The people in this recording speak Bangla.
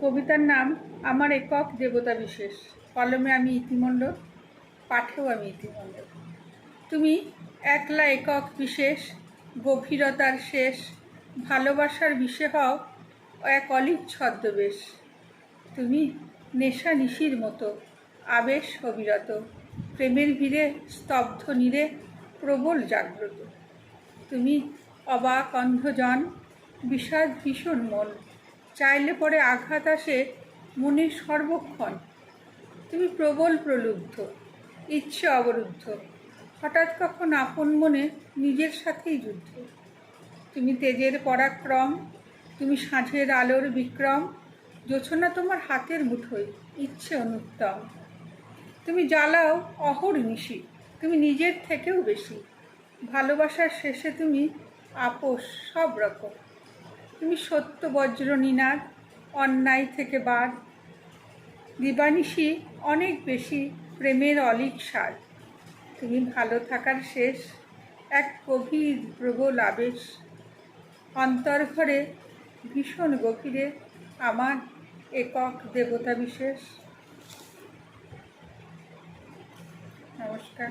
কবিতার নাম আমার একক দেবতা বিশেষ। কলমে আমি ইতিমণ্ডল, পাঠেও আমি ইতিমণ্ডল। তুমি একলা একক বিশেষ, গভীরতার শেষ, ভালোবাসার বিষে হও এক অলিক ছদ্মবেশ। তুমি নেশা নিশির মতো, আবেশ অবিরত, প্রেমের ভিড়ে স্তব্ধ নীরে প্রবল জাগ্রত। তুমি অবাক অন্ধজন, বিষাদ ভীষণ মন। চাইলে পরে আঘাত আসে মনের সর্বক্ষণ। তুমি প্রবল প্রলুব্ধ, ইচ্ছে অবরুদ্ধ। হঠাৎ কখন আপন মনে নিজের সাথেই যুদ্ধ। তুমি তেজের পরাক্রম, তুমি সাঁঝের আলোর বিক্রম, জোছনা তোমার হাতের মুঠোয়, ইচ্ছে অনুত্তম। তুমি জ্বালাও অহর নিশি, তুমি নিজের থেকেও বেশি। ভালোবাসার শেষে তুমি আপোষ সব রকম। তুমি সত্য বজ্র নিনাদ, অন্যায় থেকে বাদ। দিবানিশি অনেক বেশি প্রেমের অলিক স্বাদ। তুমি ভালো থাকার শেষ, এক গভীর প্রবল আবেশ অন্তর ঘরে ভীষণ গভীরে আমার একক দেবতা বিশেষ। নমস্কার।